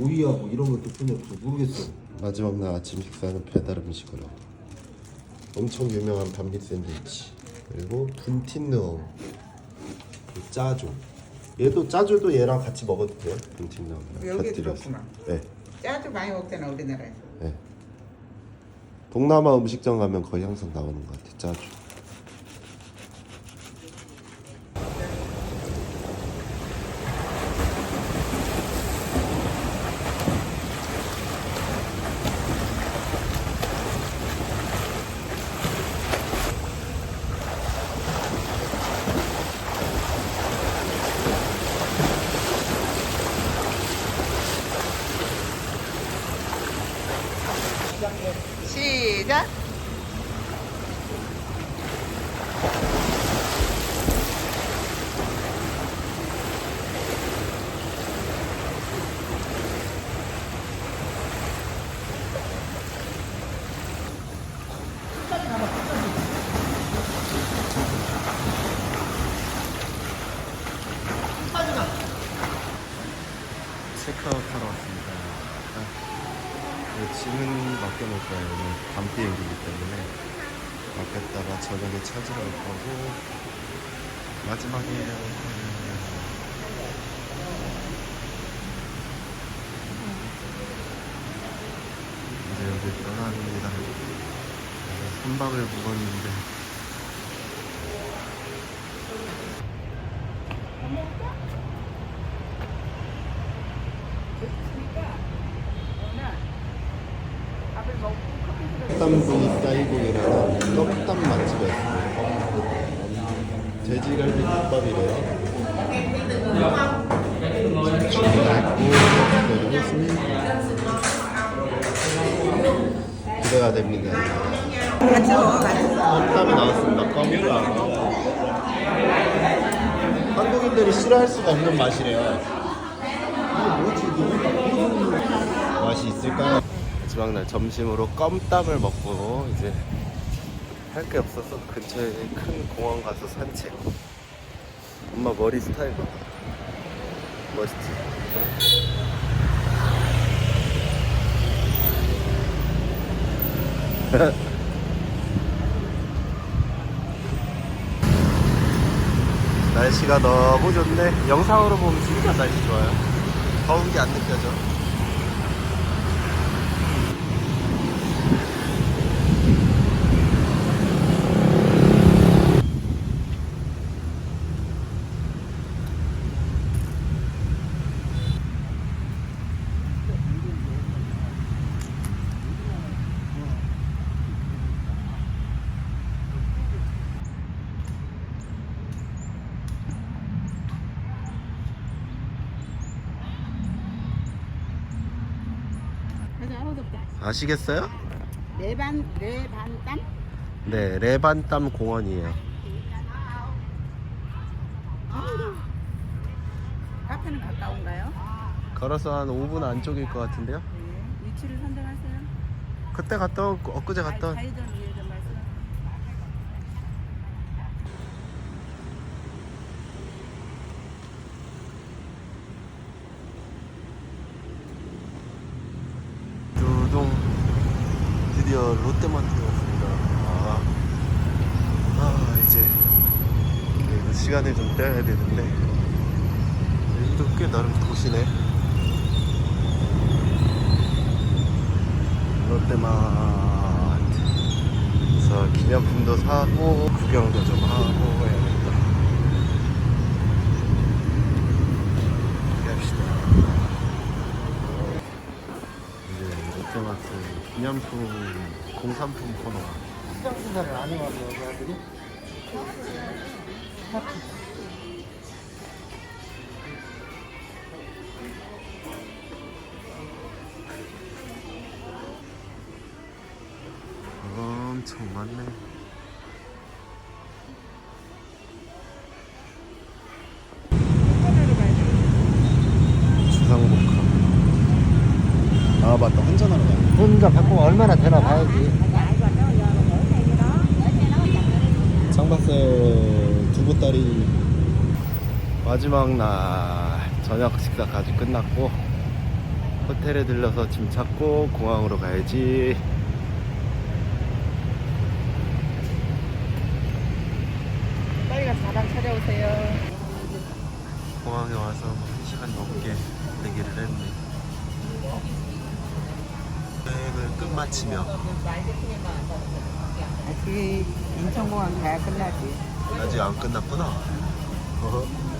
오이야 뭐 이런 것도 뿐이 없어 모르겠어 마지막 날 아침 식사는 배달 음식으로. 엄청 유명한 밤빛 샌드위치. 그리고 분틴누 그 짜조. 얘도 짜조도 얘랑 같이 먹어도 돼요? 분틴누 여기 들었구나. 네, 짜도 많이 먹잖아 우리나라에서. 네. 동남아 음식점 가면 거의 항상 나오는 것 같아 짜조 시작. 체크아웃 하러 왔습니다. 아, 네, 짐은 맡겨놓을 거예요. 밤 비행기이기 때문에 맡겼다가 저녁에 찾으러 올 거고 마지막이에요. 이제 여기 떠납니다. 3박을 묵었는데 땀분이 쌀국이라는 껌땀 맛집이었어요. 돼지갈비 국밥이래요. 기대가 됩니다. 껌땀이 나왔습니다. 껌땀. 한국인들이 싫어할 수가 없는 맛이래요. 맛이 있을까요? 마지막 날 점심으로 껌땀을 먹고 이제 할 게 없어서 근처에 큰 공원 가서 산책. 엄마 머리 스타일 봐. 멋있지? 날씨가 너무 좋네. 영상으로 보면 진짜 날씨 좋아요. 더운 게 안 느껴져. 아시겠어요? 네반 네반땀. 네, 레반땀 공원이에요. 카페는 가까운가요? 걸어서 한 5분 안쪽일 것 같은데요? 네. 위치를 선정하세요. 그때 갔던 엊그제 갔던 우 롯데마트에 왔습니다. 아, 아 이제 시간을 좀 떼야 되는데 여기도 꽤 나름 도시네. 롯데마트. 그래서 기념품도 사고 구경도 좀 하고 해야겠다. 갑시다. 이제 롯데마트 기념품 공산품 코너. 시장 수사를 안 해와서 여기 아들이 엄청 많네 얼마나 되나 봐야지 장바세 두보따리 마지막 날 저녁 식사까지 끝났고 호텔에 들러서 짐 찾고 공항으로 가야지. 빨리 가서 가방 찾아오세요. 공항에 와서 뭐 1시간 넘게 대기를 했네. 끝마치며 아직 인천공항 가야 끝나지. 아직 안 끝났구나. 어?